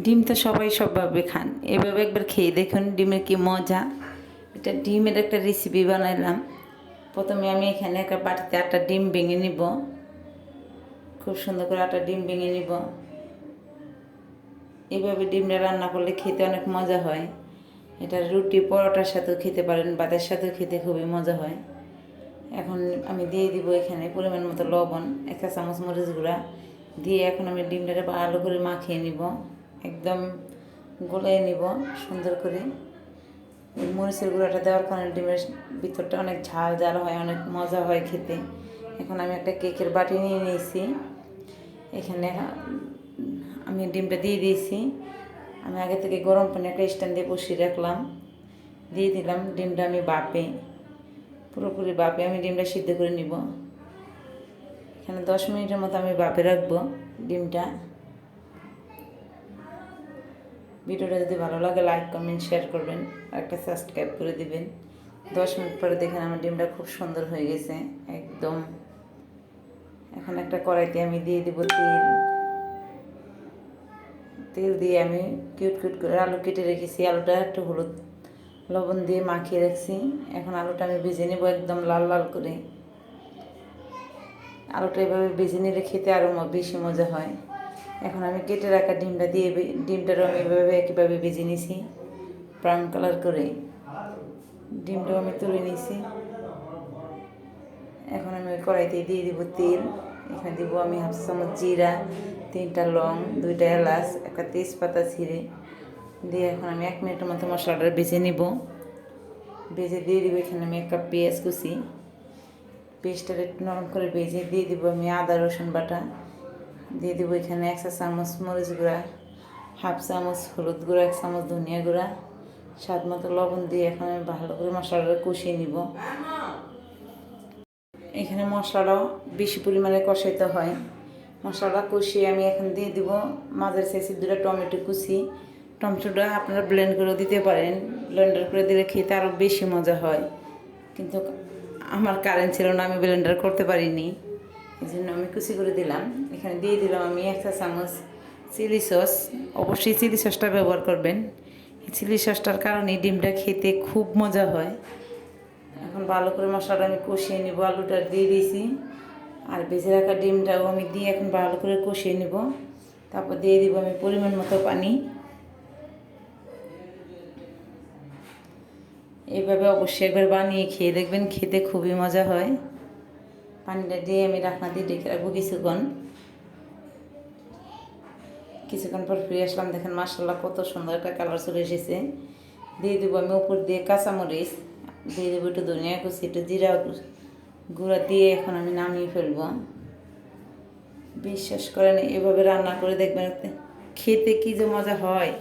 ডিম তো সবাই সবভাবে খান। এভাবে একবার খেয়ে দেখুন ডিমের কি মজা। এটা ডিমের একটা রেসিপি বানাইলাম। প্রথমে আমি এখানে একটা বাটিতে একটা ডিম ভেঙে নিব। খুব সুন্দর করে একটা ডিম ভেঙে নিব। এইভাবে ডিমটা রান্না করলে খেতে অনেক মজা হয়। এটা রুটি পরোটার সাথেও খেতে পারেন, ভাতের সাথেও খেতে খুবই মজা হয়। এখন আমি দিয়ে দিব এখানে পরিমাণ মতো লবণ একটা চামচ মরিচ গুঁড়া। দিয়ে এখন আমি ডিমটাকে ভালো করে মাখিয়ে নিব। একদম গলিয়ে নিব সুন্দর করে। মরিচের গুঁড়াটা দেওয়ার কারণে ডিমের ভিতরটা অনেক ঝাল ঝাল হয়, অনেক মজা হয় খেতে। এখন আমি একটা কেকের বাটি নিয়ে নিয়েছি। এখানে আমি ডিমটা দিয়ে দিয়েছি। আমি আগে থেকে গরম পানি একটা স্ট্যান্ড দিয়ে বসিয়ে রাখলাম। দিয়ে দিলাম ডিমটা আমি বাপে। পুরোপুরি বাপে আমি ডিমটা সিদ্ধ করে নিব। এখানে দশ মিনিটের মতো আমি বাপে রাখব ডিমটা। ভিডিওটা যদি ভালো লাগে লাইক কমেন্ট শেয়ার করবেন একটা সাবস্ক্রাইব করে দিবেন। দশ মিনিট পরে দেখেন আমার ডিমটা খুব সুন্দর হয়ে গেছে, একদম। এখন একটা কড়াইতে আমি দিয়ে দিব তেল। তেল দিয়ে আমি কিউট কিউট করে আলু কেটে রেখেছি। আলুটা একটু হলুদ লবণ দিয়ে মাখিয়ে রাখছি। এখন আলুটা আমি ভেজে নেব একদম লাল লাল করে। আলুটা এভাবে ভেজে নিলে খেতে আরও বেশি মজা হয়। এখন আমি কেটে রাখা ডিমটা দিয়ে ডিমটারও আমি এভাবে একইভাবে ভেজে নিছি ব্রাউন কালার করে। ডিমটাও আমি তুলে নিয়েছি এখন আমি কড়াইতে দিয়ে দিব তেল। এখানে দিব আমি হাফ চামচ জিরা, তিনটা লং, দুইটা এলাচ, একটা তেজপাতা ছিঁড়ে। দিয়ে এখন আমি এক মিনিটের মতো মশলাটা ভেজে নিব। ভেজে দিয়ে দিব এখানে আমি এক কাপ পেঁয়াজ কুচি। পেঁয়াজটা একটু নরম করে ভেজে দিয়ে দিব আমি আদা, রসুন বাটা। দিয়ে দিব এখানে এক চা চামচ মরিচ গুঁড়া, হাফ চামচ হলুদ গুঁড়া, এক চামচ ধনিয়া গুঁড়া। স্বাদ মতো লবণ দিয়ে এখন আমি ভালো করে মশলাটা কষিয়ে নিব। এখানে মশলাটাও বেশি পরিমাণে কষাইতে হয়। মশলাটা কষিয়ে আমি এখন দিয়ে দিব মাঝের সাইজের দুটো টমেটো কুচি। টমেটোটা আপনারা ব্লেন্ড করে দিতে পারেন। ব্লেন্ডার করে দিলে খেতে আরও বেশি মজা হয়। কিন্তু আমার কারেন্ট ছিল না, আমি ব্লেন্ডার করতে পারিনি। এই জন্য আমি কুচি করে দিলাম। এখানে দিয়ে দিলাম আমি একটা চামচ চিলি সস অবশ্যই চিলি সসটা ব্যবহার করবেন। চিলি সসটার কারণে ডিমটা খেতে খুব মজা হয়। এখন ভালো করে মশলাটা আমি কষিয়ে নিব, আলুটা দিয়ে দিয়েছি। আর ভেজে রাখা ডিমটাও আমি দিয়ে এখন ভালো করে কষিয়ে নিব। তারপর দিয়ে দিব আমি পরিমাণ মতো পানি। এইভাবে অবশ্যই একবার বানিয়ে খেয়ে দেখবেন, খেতে খুবই মজা হয়। পানিটা দিয়ে আমি রাখনা দিয়ে ডেকে রাখব কিছুক্ষণ। কিছুক্ষণ পর ফিরে আসলাম, দেখেন মাসাল্লাহ কত সুন্দর একটা কালার চলে এসেছে। দিয়ে দেবো আমি উপর দিয়ে কাঁচামরিচ, দিয়ে দেবো একটু ধনিয়া কুচি, একটু জিরা গুঁড়া দিয়ে এখন আমি নামিয়ে ফেলব। বিশ্বাস করেন, এভাবে রান্না করে দেখবেন, খেতে কী যে মজা হয়।